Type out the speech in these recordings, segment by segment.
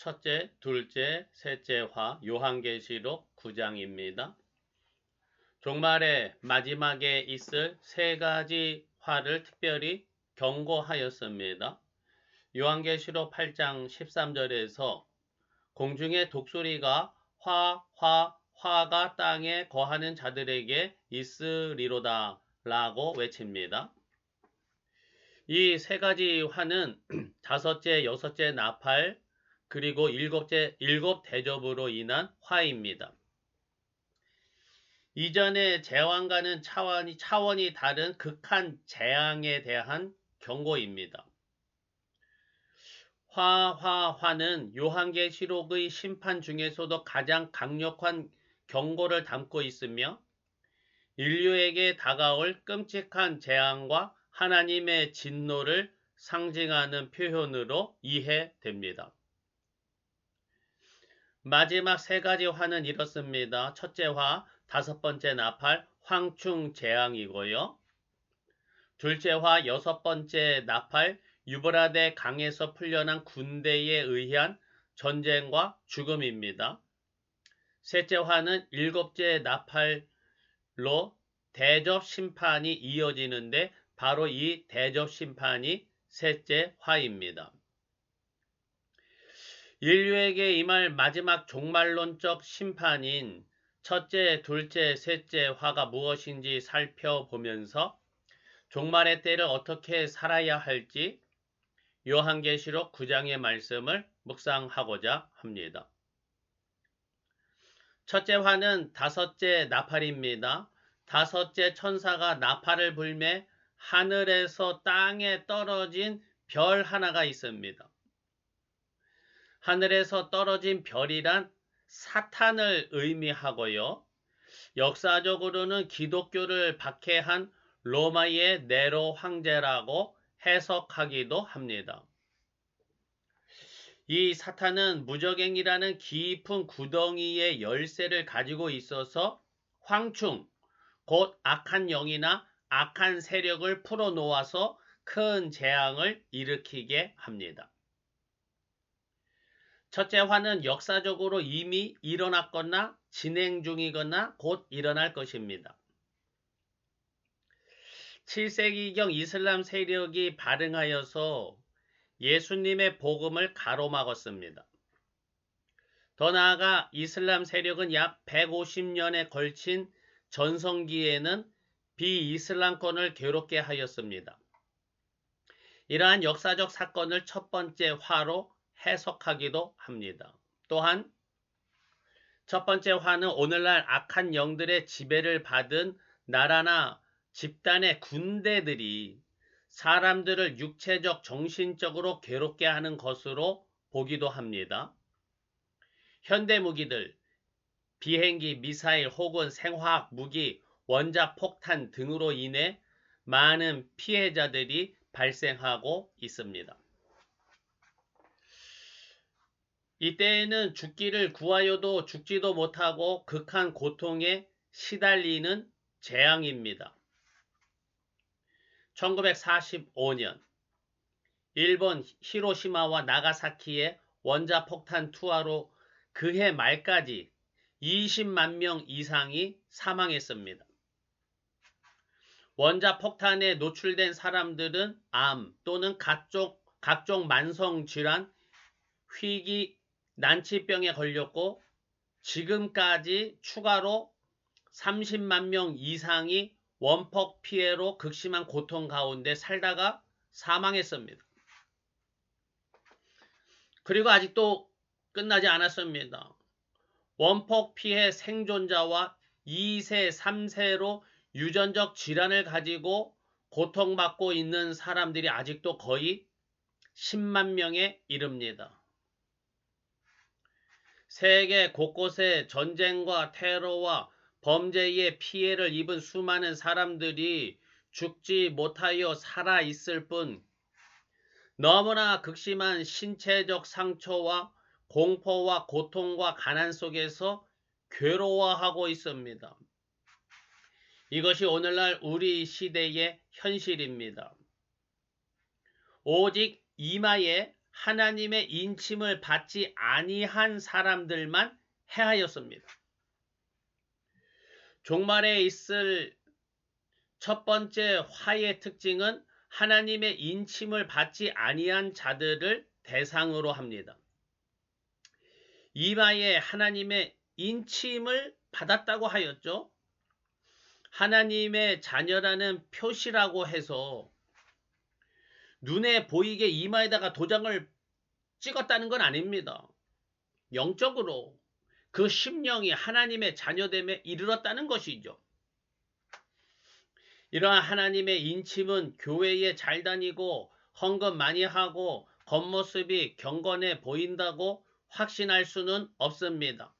첫째, 둘째, 셋째 화 요한계시록 9장입니다. 종말의 마지막에 있을 세 가지 화를 특별히 경고하였습니다. 요한계시록 8장 13절에서 공중의 독수리가 화, 화, 화가 땅에 거하는 자들에게 있으리로다 라고 외칩니다. 이 세 가지 화는 다섯째, 여섯째 나팔, 그리고 일곱째, 일곱 대접으로 인한 화입니다. 이전의 재앙과는 차원이, 차원이 다른 극한 재앙에 대한 경고입니다. 화, 화, 화는 요한계시록의 심판 중에서도 가장 강력한 경고를 담고 있으며 인류에게 다가올 끔찍한 재앙과 하나님의 진노를 상징하는 표현으로 이해됩니다. 마지막 세 가지 화는 이렇습니다. 첫째 화, 다섯 번째 나팔, 황충 재앙이고요. 둘째 화, 여섯 번째 나팔, 유브라데 강에서 풀려난 군대에 의한 전쟁과 죽음입니다. 셋째 화는 일곱째 나팔로 대접 심판이 이어지는데 바로 이 대접 심판이 셋째 화입니다. 인류에게 임할 마지막 종말론적 심판인 첫째, 둘째, 셋째 화가 무엇인지 살펴보면서 종말의 때를 어떻게 살아야 할지 요한계시록 9장의 말씀을 묵상하고자 합니다. 첫째 화는 다섯째 나팔입니다. 다섯째 천사가 나팔을 불매 하늘에서 땅에 떨어진 별 하나가 있습니다. 하늘에서 떨어진 별이란 사탄을 의미하고요. 역사적으로는 기독교를 박해한 로마의 네로 황제라고 해석하기도 합니다. 이 사탄은 무적행이라는 깊은 구덩이의 열쇠를 가지고 있어서 황충, 곧 악한 영이나 악한 세력을 풀어놓아서 큰 재앙을 일으키게 합니다. 첫째 화는 역사적으로 이미 일어났거나 진행 중이거나 곧 일어날 것입니다. 7세기경 이슬람 세력이 발흥하여서 예수님의 복음을 가로막았습니다. 더 나아가 이슬람 세력은 약 150년에 걸친 전성기에는 비이슬람권을 괴롭게 하였습니다. 이러한 역사적 사건을 첫 번째 화로 해석하기도 합니다. 또한 첫 번째 화는 오늘날 악한 영들의 지배를 받은 나라나 집단의 군대들이 사람들을 육체적, 정신적으로 괴롭게 하는 것으로 보기도 합니다. 현대 무기들, 비행기, 미사일 혹은 생화학 무기, 원자 폭탄 등으로 인해 많은 피해자들이 발생하고 있습니다. 이때에는 죽기를 구하여도 죽지도 못하고 극한 고통에 시달리는 재앙입니다. 1945년 일본 히로시마와 나가사키의 원자폭탄 투하로 그해 말까지 20만 명 이상이 사망했습니다. 원자폭탄에 노출된 사람들은 암 또는 각종, 각종 만성질환, 희귀 난치병에 걸렸고 지금까지 추가로 30만 명 이상이 원폭 피해로 극심한 고통 가운데 살다가 사망했습니다. 그리고 아직도 끝나지 않았습니다. 원폭 피해 생존자와 2세, 3세로 유전적 질환을 가지고 고통받고 있는 사람들이 아직도 거의 10만 명에 이릅니다. 세계 곳곳에 전쟁과 테러와 범죄의 피해를 입은 수많은 사람들이 죽지 못하여 살아 있을 뿐 너무나 극심한 신체적 상처와 공포와 고통과 가난 속에서 괴로워하고 있습니다. 이것이 오늘날 우리 시대의 현실입니다. 오직 이마에 하나님의 인침을 받지 아니한 사람들만 해하였습니다. 종말에 있을 첫 번째 화의 특징은 하나님의 인침을 받지 아니한 자들을 대상으로 합니다. 이마에 하나님의 인침을 받았다고 하였죠. 하나님의 자녀라는 표시라고 해서 눈에 보이게 이마에다가 도장을 찍었다는 건 아닙니다. 영적으로 그 심령이 하나님의 자녀됨에 이르렀다는 것이죠. 이러한 하나님의 인침은 교회에 잘 다니고 헌금 많이 하고 겉모습이 경건해 보인다고 확신할 수는 없습니다.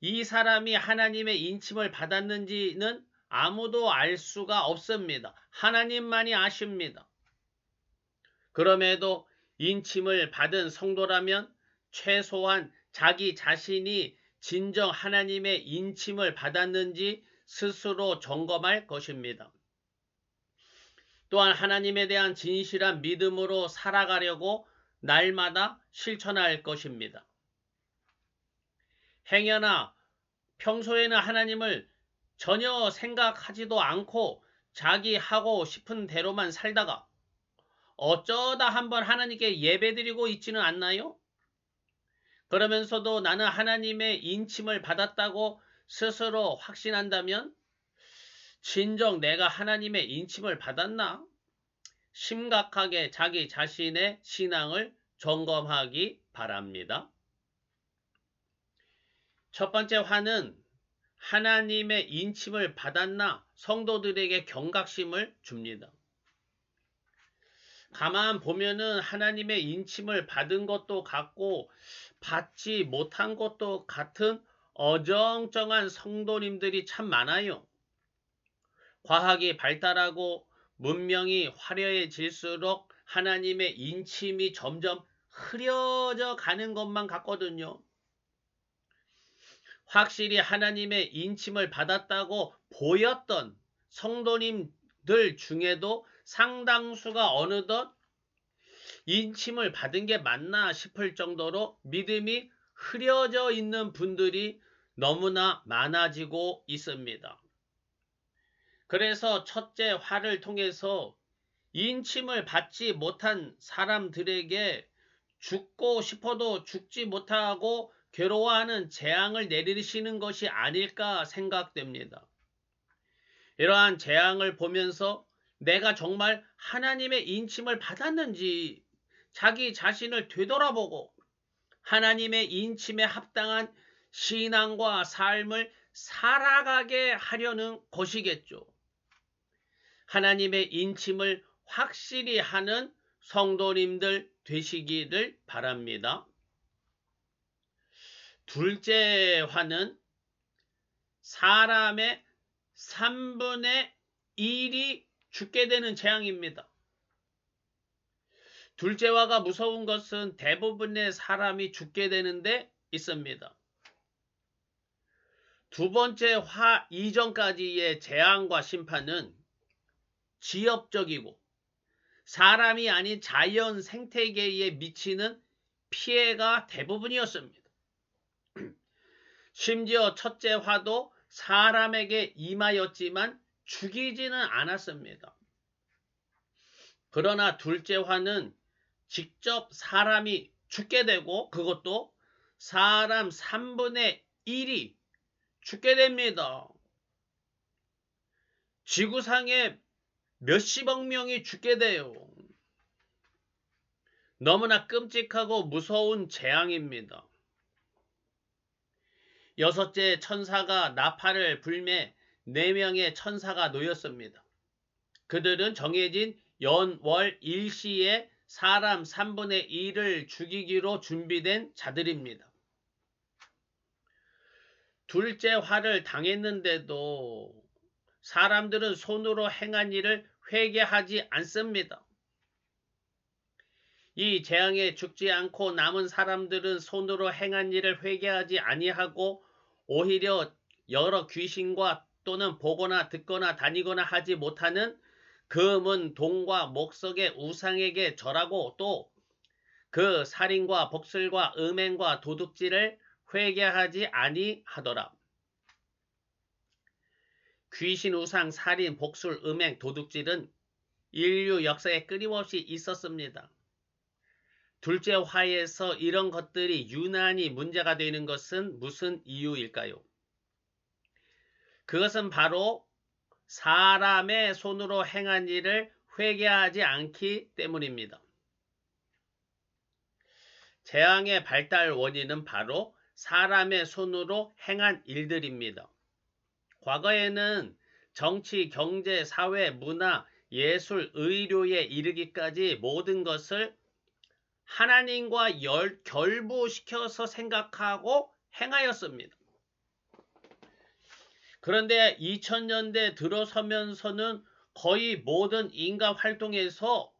이 사람이 하나님의 인침을 받았는지는 아무도 알 수가 없습니다. 하나님만이 아십니다. 그럼에도 인침을 받은 성도라면 최소한 자기 자신이 진정 하나님의 인침을 받았는지 스스로 점검할 것입니다. 또한 하나님에 대한 진실한 믿음으로 살아가려고 날마다 실천할 것입니다. 행여나 평소에는 하나님을 전혀 생각하지도 않고 자기 하고 싶은 대로만 살다가 어쩌다 한번 하나님께 예배드리고 있지는 않나요? 그러면서도 나는 하나님의 인침을 받았다고 스스로 확신한다면 진정 내가 하나님의 인침을 받았나? 심각하게 자기 자신의 신앙을 점검하기 바랍니다. 첫 번째 화는 하나님의 인침을 받았나 성도들에게 경각심을 줍니다. 가만 보면은 하나님의 인침을 받은 것도 같고 받지 못한 것도 같은 어정쩡한 성도님들이 참 많아요. 과학이 발달하고 문명이 화려해질수록 하나님의 인침이 점점 흐려져 가는 것만 같거든요. 확실히 하나님의 인침을 받았다고 보였던 성도님들 중에도 상당수가 어느덧 인침을 받은 게 맞나 싶을 정도로 믿음이 흐려져 있는 분들이 너무나 많아지고 있습니다. 그래서 첫째 화를 통해서 인침을 받지 못한 사람들에게 죽고 싶어도 죽지 못하고 괴로워하는 재앙을 내리시는 것이 아닐까 생각됩니다. 이러한 재앙을 보면서 내가 정말 하나님의 인침을 받았는지 자기 자신을 되돌아보고 하나님의 인침에 합당한 신앙과 삶을 살아가게 하려는 것이겠죠. 하나님의 인침을 확실히 하는 성도님들 되시기를 바랍니다. 둘째 화는 사람의 3분의 1이 죽게 되는 재앙입니다. 둘째 화가 무서운 것은 대부분의 사람이 죽게 되는데 있습니다. 두 번째 화 이전까지의 재앙과 심판은 지엽적이고 사람이 아닌 자연 생태계에 미치는 피해가 대부분이었습니다. 심지어 첫째 화도 사람에게 임하였지만 죽이지는 않았습니다. 그러나 둘째 화는 직접 사람이 죽게 되고 그것도 사람 3분의 1이 죽게 됩니다. 지구상에 몇십억 명이 죽게 돼요. 너무나 끔찍하고 무서운 재앙입니다. 여섯째 천사가 나팔을 불매 네 명의 천사가 놓였습니다. 그들은 정해진 연 월 일시에 사람 3분의 1을 죽이기로 준비된 자들입니다. 둘째 화를 당했는데도 사람들은 손으로 행한 일을 회개하지 않습니다. 이 재앙에 죽지 않고 남은 사람들은 손으로 행한 일을 회개하지 아니하고 오히려 여러 귀신과 또는 보거나 듣거나 다니거나 하지 못하는 금은 동과 목석의 우상에게 절하고 또 그 살인과 복슬과 음행과 도둑질을 회개하지 아니하더라. 귀신 우상 살인 복술 음행 도둑질은 인류 역사에 끊임없이 있었습니다. 둘째 화에서 이런 것들이 유난히 문제가 되는 것은 무슨 이유일까요? 그것은 바로 사람의 손으로 행한 일을 회개하지 않기 때문입니다. 재앙의 발달 원인은 바로 사람의 손으로 행한 일들입니다. 과거에는 정치, 경제, 사회, 문화, 예술, 의료에 이르기까지 모든 것을 하나님과 열, 결부시켜서 생각하고 행하였습니다. 그런데 2000년대 들어서면서는 거의 모든 인간 활동에서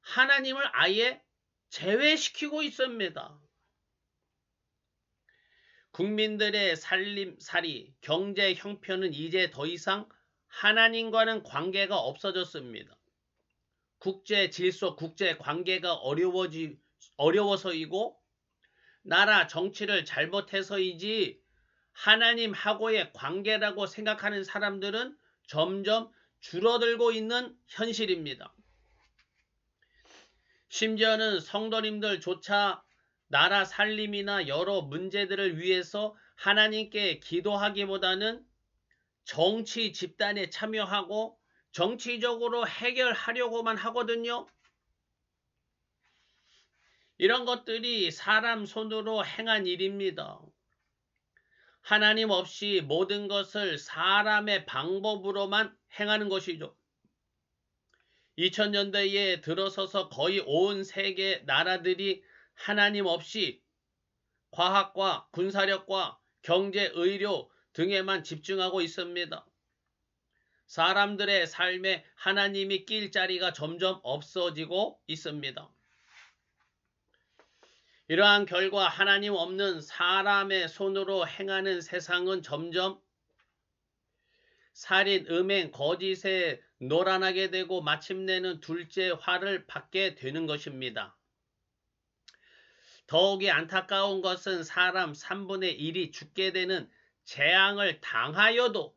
하나님을 아예 제외시키고 있습니다. 국민들의 살림살이, 경제 형편은 이제 더 이상 하나님과는 관계가 없어졌습니다. 국제 질서, 국제 관계가 어려워지, 어려워서이고, 나라 정치를 잘못해서이지, 하나님하고의 관계라고 생각하는 사람들은 점점 줄어들고 있는 현실입니다. 심지어는 성도님들조차 나라 살림이나 여러 문제들을 위해서 하나님께 기도하기보다는 정치 집단에 참여하고 정치적으로 해결하려고만 하거든요. 이런 것들이 사람 손으로 행한 일입니다. 하나님 없이 모든 것을 사람의 방법으로만 행하는 것이죠. 2000년대에 들어서서 거의 온 세계 나라들이 하나님 없이 과학과 군사력과 경제, 의료 등에만 집중하고 있습니다. 사람들의 삶에 하나님이 낄 자리가 점점 없어지고 있습니다. 이러한 결과 하나님 없는 사람의 손으로 행하는 세상은 점점 살인, 음행, 거짓에 노란하게 되고 마침내는 둘째 화를 받게 되는 것입니다. 더욱이 안타까운 것은 사람 3분의 1이 죽게 되는 재앙을 당하여도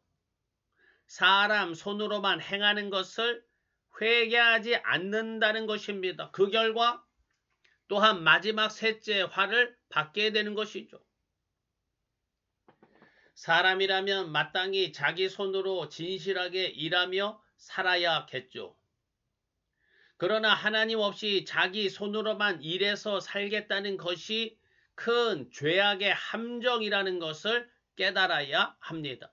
사람 손으로만 행하는 것을 회개하지 않는다는 것입니다. 그 결과 또한 마지막 셋째 화를 받게 되는 것이죠. 사람이라면 마땅히 자기 손으로 진실하게 일하며 살아야겠죠. 그러나 하나님 없이 자기 손으로만 일해서 살겠다는 것이 큰 죄악의 함정이라는 것을 깨달아야 합니다.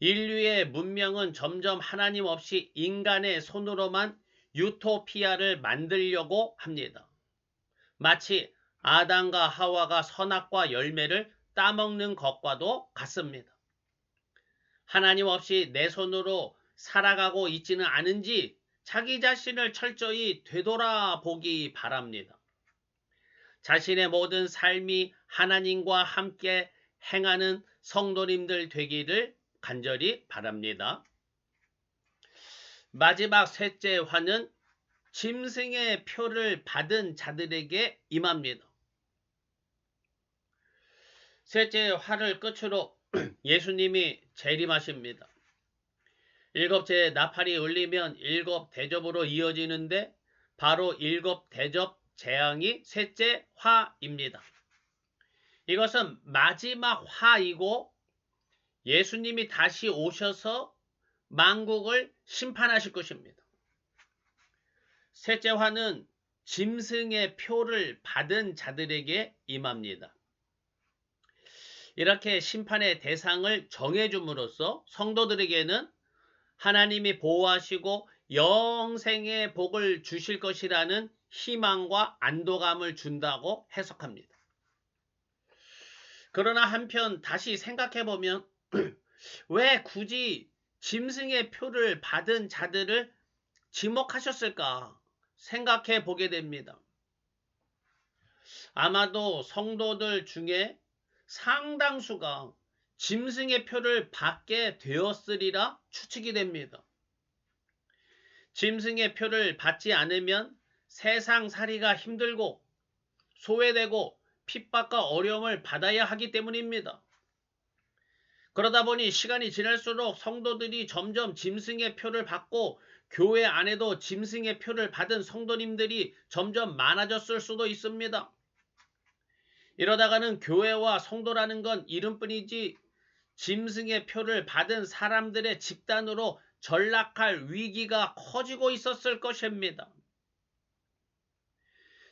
인류의 문명은 점점 하나님 없이 인간의 손으로만 유토피아를 만들려고 합니다. 마치 아담과 하와가 선악과 열매를 따먹는 것과도 같습니다. 하나님 없이 내 손으로 살아가고 있지는 않은지 자기 자신을 철저히 되돌아보기 바랍니다. 자신의 모든 삶이 하나님과 함께 행하는 성도님들 되기를 간절히 바랍니다. 마지막 셋째 화는 짐승의 표를 받은 자들에게 임합니다. 셋째 화를 끝으로 예수님이 재림하십니다. 일곱째 나팔이 울리면 일곱 대접으로 이어지는데 바로 일곱 대접 재앙이 셋째 화입니다. 이것은 마지막 화이고 예수님이 다시 오셔서 만국을 심판하실 것입니다. 셋째 화는 짐승의 표를 받은 자들에게 임합니다. 이렇게 심판의 대상을 정해줌으로써 성도들에게는 하나님이 보호하시고 영생의 복을 주실 것이라는 희망과 안도감을 준다고 해석합니다. 그러나 한편 다시 생각해 보면 왜 굳이 짐승의 표를 받은 자들을 지목하셨을까 생각해 보게 됩니다. 아마도 성도들 중에 상당수가 짐승의 표를 받게 되었으리라 추측이 됩니다. 짐승의 표를 받지 않으면 세상 살이가 힘들고 소외되고 핍박과 어려움을 받아야 하기 때문입니다. 그러다 보니 시간이 지날수록 성도들이 점점 짐승의 표를 받고 교회 안에도 짐승의 표를 받은 성도님들이 점점 많아졌을 수도 있습니다. 이러다가는 교회와 성도라는 건 이름뿐이지 짐승의 표를 받은 사람들의 집단으로 전락할 위기가 커지고 있었을 것입니다.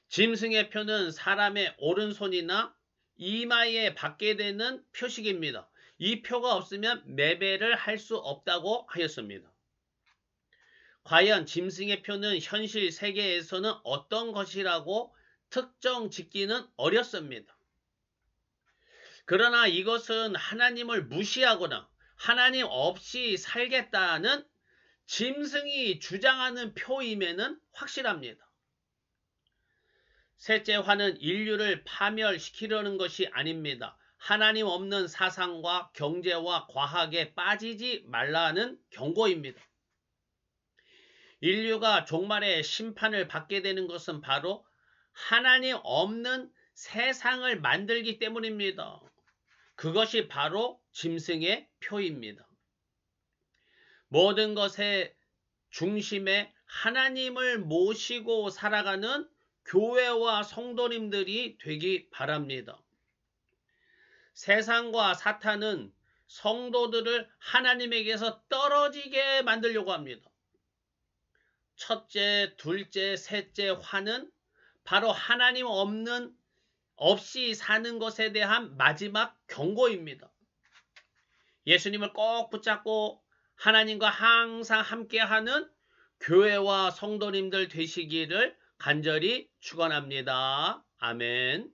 짐승의 표는 사람의 오른손이나 이마에 받게 되는 표식입니다. 이 표가 없으면 매배를 할 수 없다고 하였습니다. 과연 짐승의 표는 현실 세계에서는 어떤 것이라고 특정 짓기는 어렵습니다. 그러나 이것은 하나님을 무시하거나 하나님 없이 살겠다는 짐승이 주장하는 표임에는 확실합니다. 셋째 화는 인류를 파멸시키려는 것이 아닙니다. 하나님 없는 사상과 경제와 과학에 빠지지 말라는 경고입니다. 인류가 종말의 심판을 받게 되는 것은 바로 하나님 없는 세상을 만들기 때문입니다. 그것이 바로 짐승의 표입니다. 모든 것의 중심에 하나님을 모시고 살아가는 교회와 성도님들이 되기 바랍니다. 세상과 사탄은 성도들을 하나님에게서 떨어지게 만들려고 합니다. 첫째, 둘째, 셋째 화는 바로 하나님 없는 없이 사는 것에 대한 마지막 경고입니다. 예수님을 꼭 붙잡고 하나님과 항상 함께하는 교회와 성도님들 되시기를 간절히 축원합니다. 아멘.